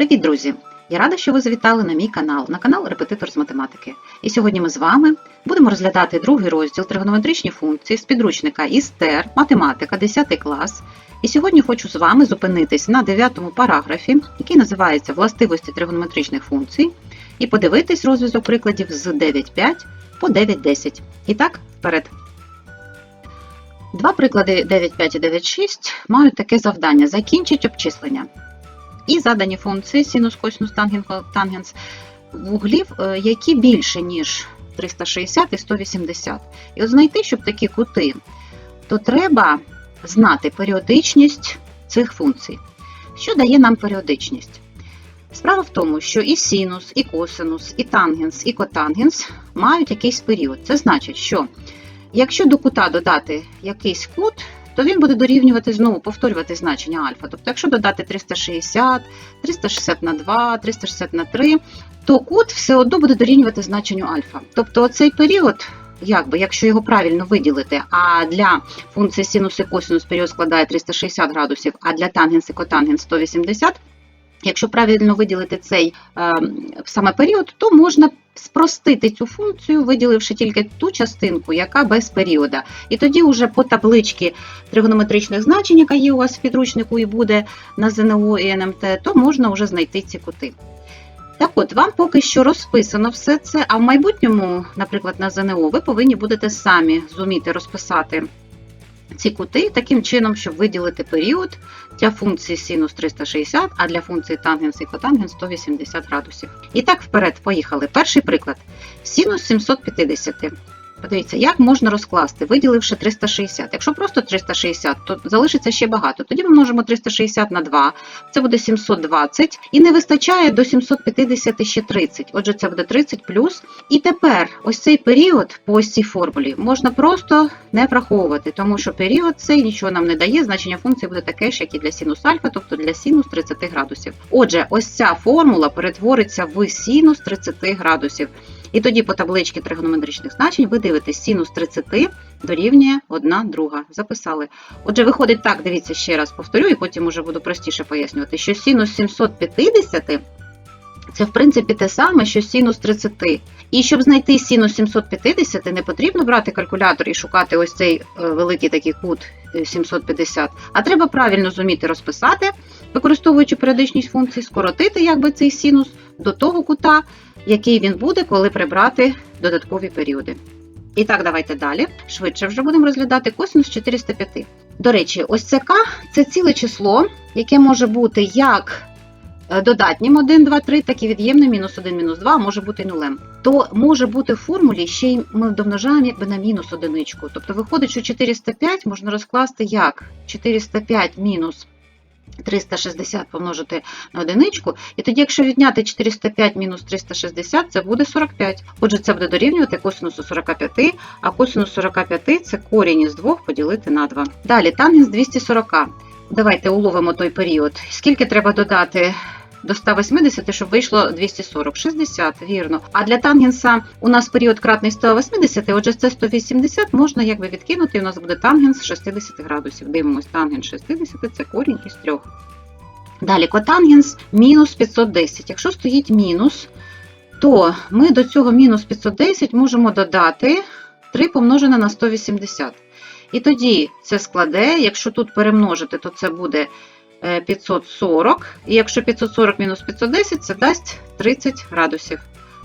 Привіт, друзі! Я рада, що ви завітали на мій канал, на канал Репетитор з математики. І сьогодні ми з вами будемо розглядати другий розділ тригонометричні функції з підручника ІСТЕР, математика, 10 клас. І сьогодні хочу з вами зупинитись на 9 параграфі, який називається Властивості тригонометричних функцій, і подивитись розв'язок прикладів з 9.5 по 9.10. І так, вперед. Два приклади 9.5 і 9.6 мають таке завдання: закінчить обчислення. І задані функції синус, косинус, тангенс, вуглів, е, які більше, ніж 360 і 180. І от знайти, щоб такі кути, то треба знати періодичність цих функцій. Що дає нам періодичність? Справа в тому, що і синус, і косинус, і тангенс, і котангенс мають якийсь період. Це значить, що якщо до кута додати якийсь кут, то він буде дорівнювати знову повторювати значення альфа. Тобто, якщо додати 360, 360 на 2, 360 на 3, то кут все одно буде дорівнювати значенню альфа. Тобто цей період, якби, якщо його правильно виділити, а для функції синус і косинус період складає 360 градусів, а для тангенс і котангенс 180, Якщо правильно виділити цей е, саме період, то можна спростити цю функцію, виділивши тільки ту частинку, яка без періода. І тоді вже по табличці тригонометричних значень, яка є у вас в підручнику і буде на ЗНО і НМТ, то можна вже знайти ці кути. Так от, вам поки що розписано все це, а в майбутньому, наприклад, на ЗНО, ви повинні будете самі зуміти розписати ці кути таким чином, щоб виділити період для функції синус 360, а для функції тангенс і котангенс 180 градусів. І так, вперед, поїхали. Перший приклад. Синус 750. Подивіться, як можна розкласти, виділивши 360. Якщо просто 360, то залишиться ще багато. Тоді ми множимо 360 на 2, це буде 720, і не вистачає до 750 ще 30. Отже, це буде 30 плюс. І тепер ось цей період по ось цій формулі можна просто не враховувати, тому що період цей нічого нам не дає. Значення функції буде таке ж, як і для синус альфа, тобто для синус 30 градусів. Отже, ось ця формула перетвориться в синус 30 градусів. І тоді по табличці тригонометричних значень ви дивитесь синус 30 дорівнює 1 друга. Записали. Отже, виходить так, дивіться ще раз повторю, і потім уже буду простіше пояснювати, що синус 750 це, в принципі, те саме, що синус 30. І щоб знайти синус 750, не потрібно брати калькулятор і шукати ось цей е, великий такий кут е, 750, а треба правильно зуміти розписати, використовуючи періодичність функції, скоротити якби цей синус до того кута, який він буде, коли прибрати додаткові періоди. І так, давайте далі. Швидше вже будемо розглядати косинус 405. До речі, ось це К це ціле число, яке може бути як е, додатнім 1, 2, 3, так і від'ємним мінус 1, мінус 2, може бути нулем. То може бути в формулі ще й ми домножаємо якби на мінус одиничку. Тобто виходить, що 405 можна розкласти як 405 мінус 360 помножити на одиничку, і тоді, якщо відняти 405 мінус 360, це буде 45. Отже, це буде дорівнювати косинусу 45, а косинус 45 це корінь із 2 поділити на 2. Далі тангенс 240. Давайте уловимо той період. Скільки треба додати до 180, щоб вийшло 240? 60, вірно. А для тангенса у нас період кратний 180, отже, це 180 можна якби відкинути, і у нас буде тангенс 60 градусів. Дивимось, тангенс 60 це корінь із 3. Далі котангенс мінус 510. Якщо стоїть мінус, то ми до цього мінус 510 можемо додати 3 помножене на 180. І тоді це складе, якщо тут перемножити, то це буде 540. І якщо 540 мінус 510, це дасть 30 градусів.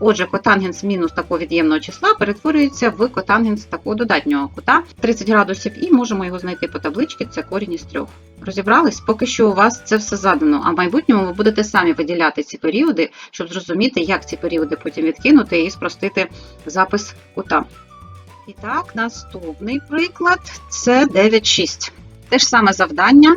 Отже, котангенс мінус такого від'ємного числа перетворюється в котангенс такого додатнього кута 30 градусів, і можемо його знайти по табличці, це корінь із 3. Розібрались? Поки що у вас це все задано, а в майбутньому ви будете самі виділяти ці періоди, щоб зрозуміти, як ці періоди потім відкинути і спростити запис кута. І так, наступний приклад це 9,6. Те ж саме завдання,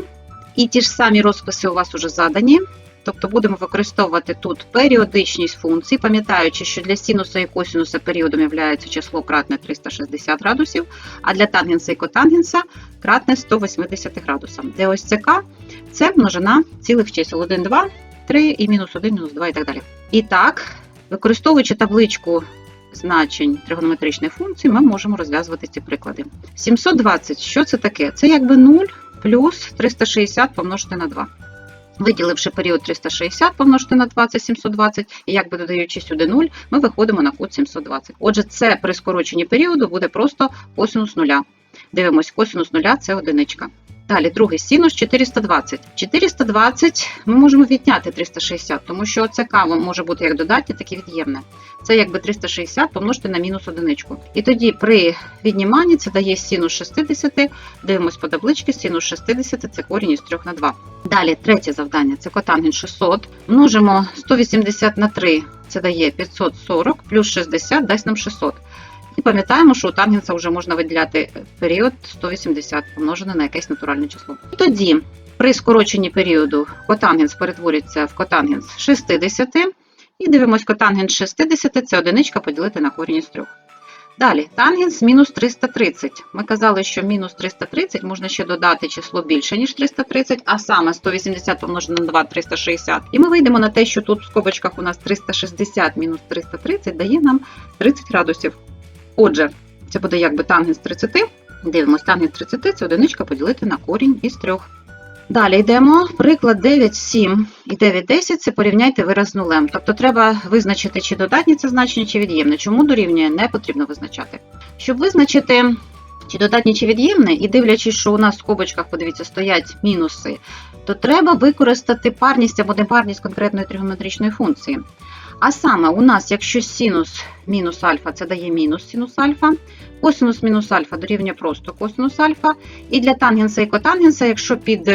і ті ж самі розписи у вас уже задані. Тобто будемо використовувати тут періодичність функцій, пам'ятаючи, що для синуса і косинуса періодом є число кратне 360 градусів, а для тангенса і котангенса кратне 180 градусам. Де ось це К – це множина цілих чисел 1, 2, 3 і мінус 1, мінус 2 і так далі. І так, використовуючи табличку значень тригонометричних функцій, ми можемо розв'язувати ці приклади. 720, що це таке? Це якби 0 плюс 360 помножити на 2. Виділивши період 360 помножити на 2, це 720, і якби додаючи сюди 0, ми виходимо на кут 720. Отже, це при скороченні періоду буде просто косинус нуля. Дивимось, косинус нуля це одиничка. Далі, другий синус 420. 420 ми можемо відняти 360, тому що це кава може бути як додатнє, так і від'ємне. Це якби 360 помножити на мінус одиничку. І тоді при відніманні це дає синус 60. Дивимось по табличці, синус 60 це корінь із 3 на 2. Далі, третє завдання це котангенс 600. Множимо 180 на 3, це дає 540, плюс 60 дасть нам 600. І пам'ятаємо, що у тангенса вже можна виділяти період 180 помножене на якесь натуральне число. І тоді при скороченні періоду котангенс перетворюється в котангенс 60. І дивимось котангенс 60 це одиничка поділити на корінь із 3. Далі, тангенс мінус 330. Ми казали, що мінус 330 можна ще додати число більше, ніж 330, а саме 180 помножено на 2 360. І ми вийдемо на те, що тут в скобочках у нас 360 мінус 330 дає нам 30 градусів. Отже, це буде якби тангенс 30. Дивимось, тангенс 30 це одиничка поділити на корінь із 3. Далі йдемо. Приклад 9, 7 і 9, 10 це порівняйте вираз з нулем. Тобто треба визначити, чи додатнє це значення, чи від'ємне. Чому дорівнює, не потрібно визначати. Щоб визначити, чи додатнє, чи від'ємне, і дивлячись, що у нас в скобочках, подивіться, стоять мінуси, то треба використати парність або непарність конкретної тригонометричної функції. А саме у нас, якщо синус мінус альфа, це дає мінус синус альфа, косинус мінус альфа дорівнює просто косинус альфа. І для тангенса і котангенса, якщо під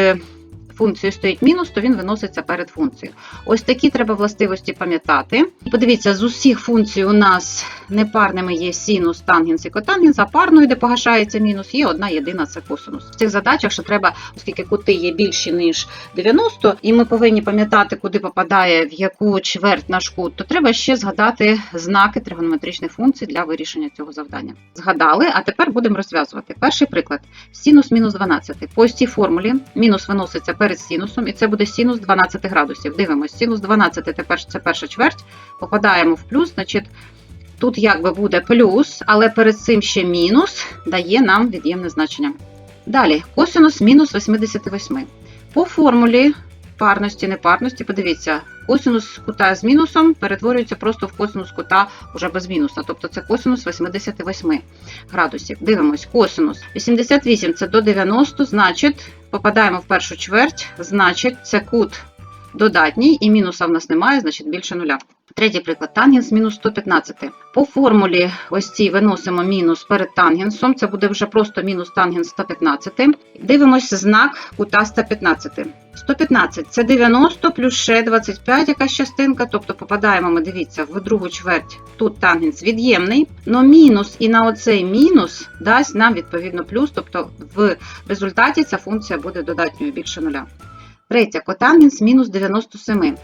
функцією стоїть мінус, то він виноситься перед функцією. Ось такі треба властивості пам'ятати. Подивіться, з усіх функцій у нас непарними є синус, тангенс і котангенс, а парною, де погашається мінус, є одна єдина це косинус. В цих задачах, що треба, оскільки кути є більші, ніж 90, і ми повинні пам'ятати, куди попадає в яку чверть наш кут, то треба ще згадати знаки тригонометричних функцій для вирішення цього завдання. Згадали, а тепер будемо розв'язувати. Перший приклад: синус мінус 12. По цій формулі мінус виноситься перед синусом, і це буде синус 12 градусів. Дивимось, синус 12 тепер це перша чверть, попадаємо в плюс, значить. Тут якби буде плюс, але перед цим ще мінус дає нам від'ємне значення. Далі, косинус мінус 88. По формулі парності, непарності, подивіться, косинус кута з мінусом перетворюється просто в косинус кута уже без мінуса. Тобто це косинус 88 градусів. Дивимось, косинус 88 це до 90, значить, попадаємо в першу чверть, значить, це кут додатній, і мінуса в нас немає, значить більше нуля. Третій приклад тангенс мінус 115. По формулі ось цій виносимо мінус перед тангенсом. Це буде вже просто мінус тангенс 115. Дивимось знак кута 115. 115 це 90 плюс ще 25 якась частинка, тобто попадаємо ми, дивіться, в другу чверть. Тут тангенс від'ємний, но мінус і на оцей мінус дасть нам відповідно плюс, тобто в результаті ця функція буде додатньою більше нуля. Третє, котангенс мінус 97.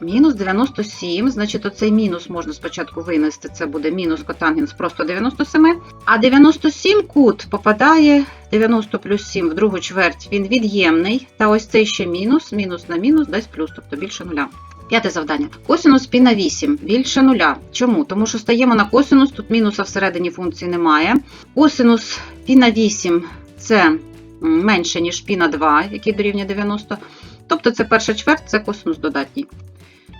Мінус 97, значить, оцей мінус можна спочатку винести, це буде мінус котангенс просто 97. А 97 кут попадає 90 плюс 7 в другу чверть, він від'ємний. Та ось цей ще мінус, мінус на мінус дасть плюс, тобто більше нуля. П'яте завдання. Косинус пі на 8 більше нуля. Чому? Тому що стаємо на косинус, тут мінуса всередині функції немає. Косинус пі на 8 це менше, ніж пі на 2, який дорівнює 90. Тобто це перша чверть, це косинус додатній.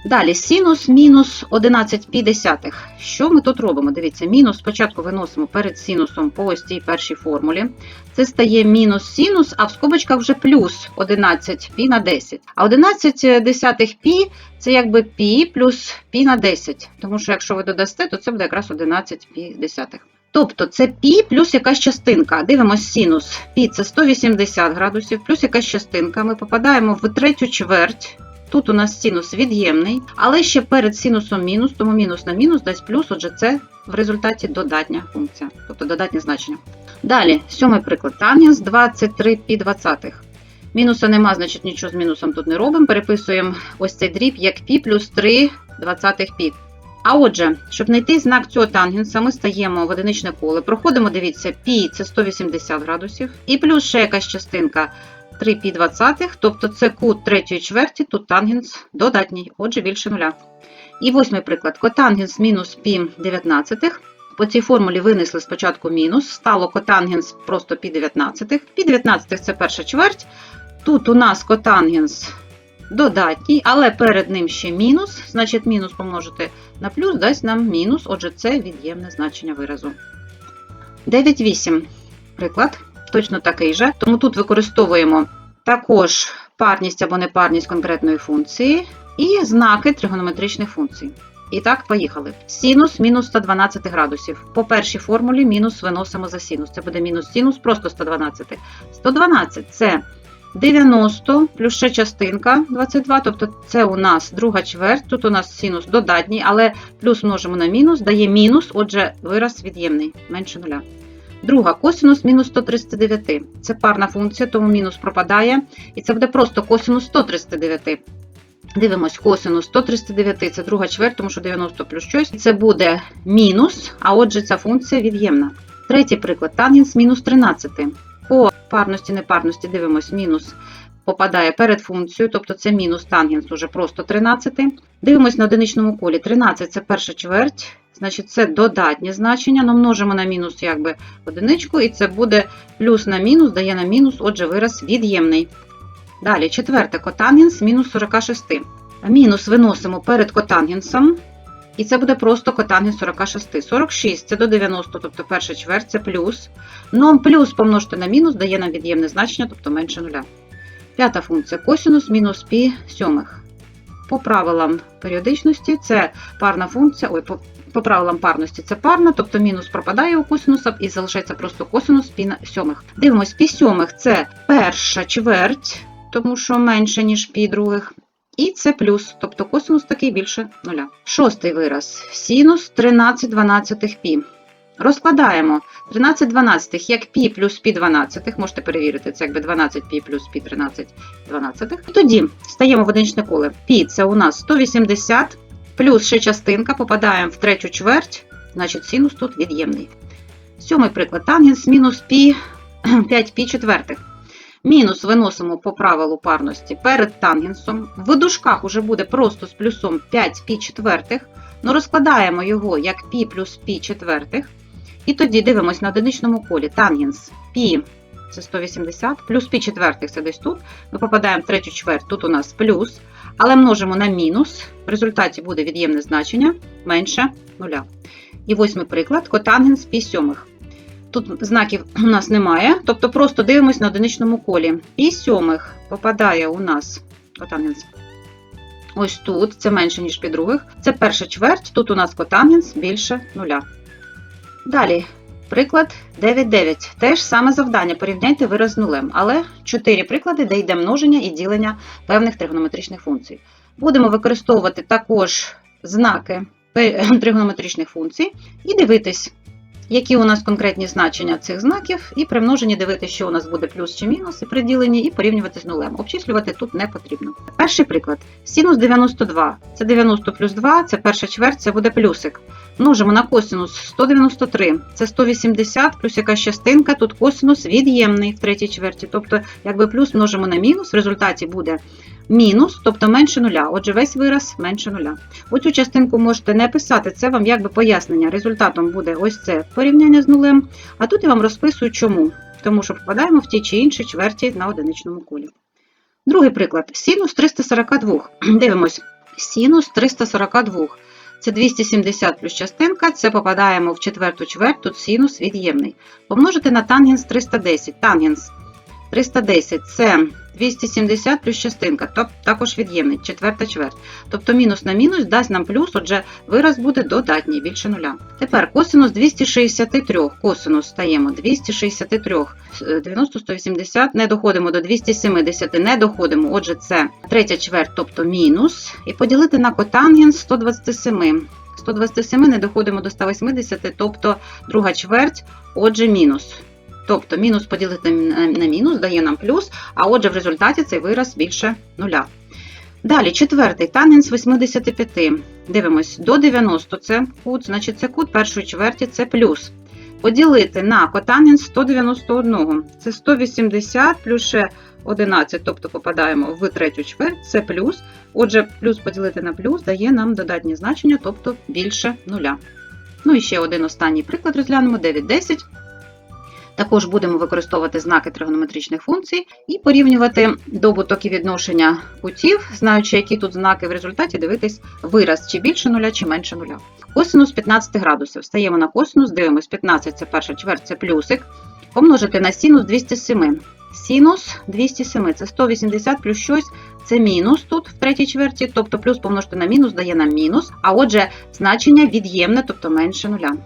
Далі синус мінус 11,5. Що ми тут робимо? Дивіться, мінус спочатку виносимо перед синусом по ось цій першій формулі. Це стає мінус синус, а в скобочках вже плюс 11 пі на 10. А 11 десятих пі це якби пі плюс пі на 10. Тому що якщо ви додасте, то це буде якраз 11 пі десятих. Тобто це пі плюс якась частинка. Дивимось синус. Пі це 180 градусів, плюс якась частинка. Ми попадаємо в третю чверть. Тут у нас синус від'ємний, але ще перед синусом мінус, тому мінус на мінус дасть плюс, отже, це в результаті додатня функція, тобто додатнє значення. Далі, сьомий приклад. Тангенс 23 пі 20. Мінуса нема, значить нічого з мінусом тут не робимо. Переписуємо ось цей дріб як пі плюс 3 20 пі. А отже, щоб знайти знак цього тангенса, ми стаємо в одиничне поле. Проходимо, дивіться, пі це 180 градусів, і плюс ще якась частинка 3 пі 20, тобто це кут третьої чверті, тут тангенс додатній, отже, більше нуля. І восьмий приклад. Котангенс мінус пі 19. По цій формулі винесли спочатку мінус, стало котангенс просто пі 19. Пі 19 це перша чверть. Тут у нас котангенс додатній, але перед ним ще мінус, значить мінус помножити на плюс дасть нам мінус, отже, це від'ємне значення виразу. 9,8. Приклад, точно такий же. Тому тут використовуємо також парність або непарність конкретної функції і знаки тригонометричних функцій. І так, поїхали. Синус мінус 112 градусів. По першій формулі мінус виносимо за синус. Це буде мінус синус просто 112. 112 це 90 плюс ще частинка 22, тобто це у нас друга чверть. Тут у нас синус додатній, але плюс множимо на мінус, дає мінус, отже, вираз від'ємний, менше нуля. Друга косинус мінус 139. Це парна функція, тому мінус пропадає. І це буде просто косинус 139. Дивимось, косинус 139 це друга чверть, тому що 90 плюс щось. Це буде мінус, а отже, ця функція від'ємна. Третій приклад тангенс мінус 13. По парності, непарності дивимось, мінус попадає перед функцією, тобто це мінус тангенс уже просто 13. Дивимось на одиничному колі. 13 це перша чверть, значить це додатнє значення, но множимо на мінус якби одиничку, і це буде плюс на мінус, дає на мінус, отже, вираз від'ємний. Далі, четверте, котангенс мінус 46. Мінус виносимо перед котангенсом, і це буде просто котангенс 46. 46 це до 90, тобто перша чверть, це плюс. Ном плюс помножити на мінус дає нам від'ємне значення, тобто менше нуля. П'ята функція косинус мінус пі сьомих. По правилам періодичності це парна функція, ой, по, по правилам парності це парна, тобто мінус пропадає у косинуса і залишається просто косинус пі на сьомих. Дивимось, пі сьомих це перша чверть тому що менше, ніж пі других. І це плюс, тобто косинус такий більше нуля. Шостий вираз. Синус 13 12 пі. Розкладаємо 13 12 як пі плюс пі 12, можете перевірити, це якби 12 пі плюс пі 13 12. І тоді стаємо в одиничне коле. Пі це у нас 180, плюс ще частинка, попадаємо в третю чверть, значить синус тут від'ємний. Сьомий приклад. Тангенс мінус пі 5 пі четвертих. Мінус виносимо по правилу парності перед тангенсом. В дужках уже буде просто з плюсом 5 пі четвертих. Ну, розкладаємо його як пі плюс пі четвертих. І тоді дивимось на одиничному колі. Тангенс пі це 180, плюс пі четвертих це десь тут. Ми попадаємо в третю чверть, тут у нас плюс. Але множимо на мінус. В результаті буде від'ємне значення менше нуля. І восьмий приклад котангенс пі сьомих. Тут знаків у нас немає, тобто просто дивимось на одиничному колі. І сьомих попадає у нас котангенс. Ось тут, це менше, ніж під. Це перша чверть, тут у нас котангенс більше нуля. Далі, приклад 9,9. Теж саме завдання. Порівняйте вираз з нулем. Але 4 приклади, де йде множення і ділення певних тригонометричних функцій. Будемо використовувати також знаки тригонометричних функцій і дивитись які у нас конкретні значення цих знаків, і при множенні дивитися, що у нас буде плюс чи мінус, і при і порівнювати з нулем. Обчислювати тут не потрібно. Перший приклад. Синус 92. Це 90 плюс 2, це перша чверть, це буде плюсик. Множимо на косинус 193, це 180 плюс якась частинка, тут косинус від'ємний в третій чверті. Тобто, якби плюс множимо на мінус, в результаті буде мінус, тобто менше нуля. Отже, весь вираз менше нуля. Оцю частинку можете не писати, це вам якби пояснення. Результатом буде ось це порівняння з нулем. А тут я вам розписую чому. Тому що попадаємо в ті чи інші чверті на одиничному колі. Другий приклад: синус 342. Дивимось, синус 342. Це 270 плюс частинка, це попадаємо в четверту чверть, тут синус від'ємний. Помножити на тангенс 310. Тангенс 310 це 270 плюс частинка, тобто також від'ємний, четверта чверть. Тобто мінус на мінус дасть нам плюс, отже, вираз буде додатній, більше нуля. Тепер косинус 263. Косинус стаємо 263, 90, 180, не доходимо до 270, не доходимо. Отже, це третя чверть, тобто мінус. І поділити на котангенс 127. 127 не доходимо до 180, тобто друга чверть, отже, мінус. Тобто мінус поділити на мінус дає нам плюс, а отже, в результаті цей вираз більше нуля. Далі, четвертий тангенс 85. Дивимось, до 90 це кут, значить це кут першої чверті це плюс. Поділити на котангенс 191. Це 180 плюс ще 11, тобто попадаємо в третю чверть, це плюс. Отже, плюс поділити на плюс дає нам додатнє значення, тобто більше нуля. Ну і ще один останній приклад розглянемо: 9,10. Також будемо використовувати знаки тригонометричних функцій і порівнювати добуток і відношення кутів, знаючи, які тут знаки, в результаті дивитись вираз, чи більше нуля, чи менше нуля. Косинус 15 градусів. Стаємо на косинус, дивимось 15 це перша чверть, це плюсик. Помножити на синус 207. Синус 207 це 180 плюс щось, це мінус тут в третій чверті, тобто плюс помножити на мінус дає нам мінус, а отже, значення від'ємне, тобто менше нуля.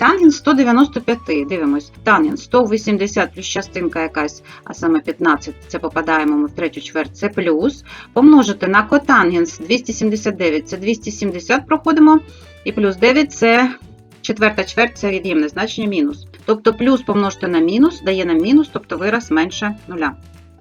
Тангенс 195, дивимось. Тангенс 180 плюс частинка якась, а саме 15, це попадаємо ми в третю чверть, це плюс. Помножити на котангенс 279, це 270 проходимо, і плюс 9 це четверта чверть, це від'ємне значення мінус. Тобто плюс помножити на мінус дає нам мінус, тобто вираз менше нуля.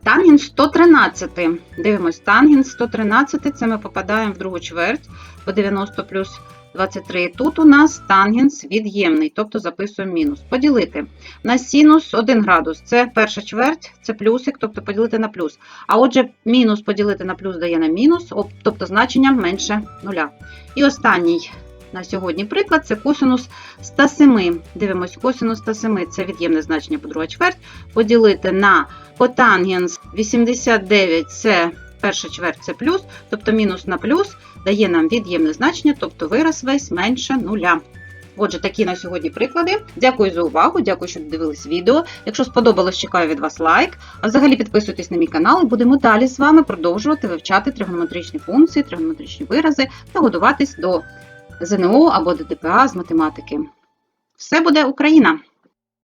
Тангенс 113. Дивимось, тангенс 113, це ми попадаємо в другу чверть по 90 плюс 23. Тут у нас тангенс від'ємний, тобто записуємо мінус. Поділити на синус 1 градус. Це перша чверть, це плюсик, тобто поділити на плюс. А отже, мінус поділити на плюс дає нам мінус, тобто значення менше нуля. І останній на сьогодні приклад це косинус 107. Дивимось, косинус 107 це від'ємне значення по друга чверть. Поділити на котангенс 89 це перша чверть це плюс, тобто мінус на плюс дає нам від'ємне значення, тобто вираз весь менше нуля. Отже, такі на сьогодні приклади. Дякую за увагу, дякую, що дивились відео. Якщо сподобалось, чекаю від вас лайк. А взагалі підписуйтесь на мій канал і будемо далі з вами продовжувати вивчати тригонометричні функції, тригонометричні вирази та готуватись до ЗНО або до ДПА з математики. Все буде Україна!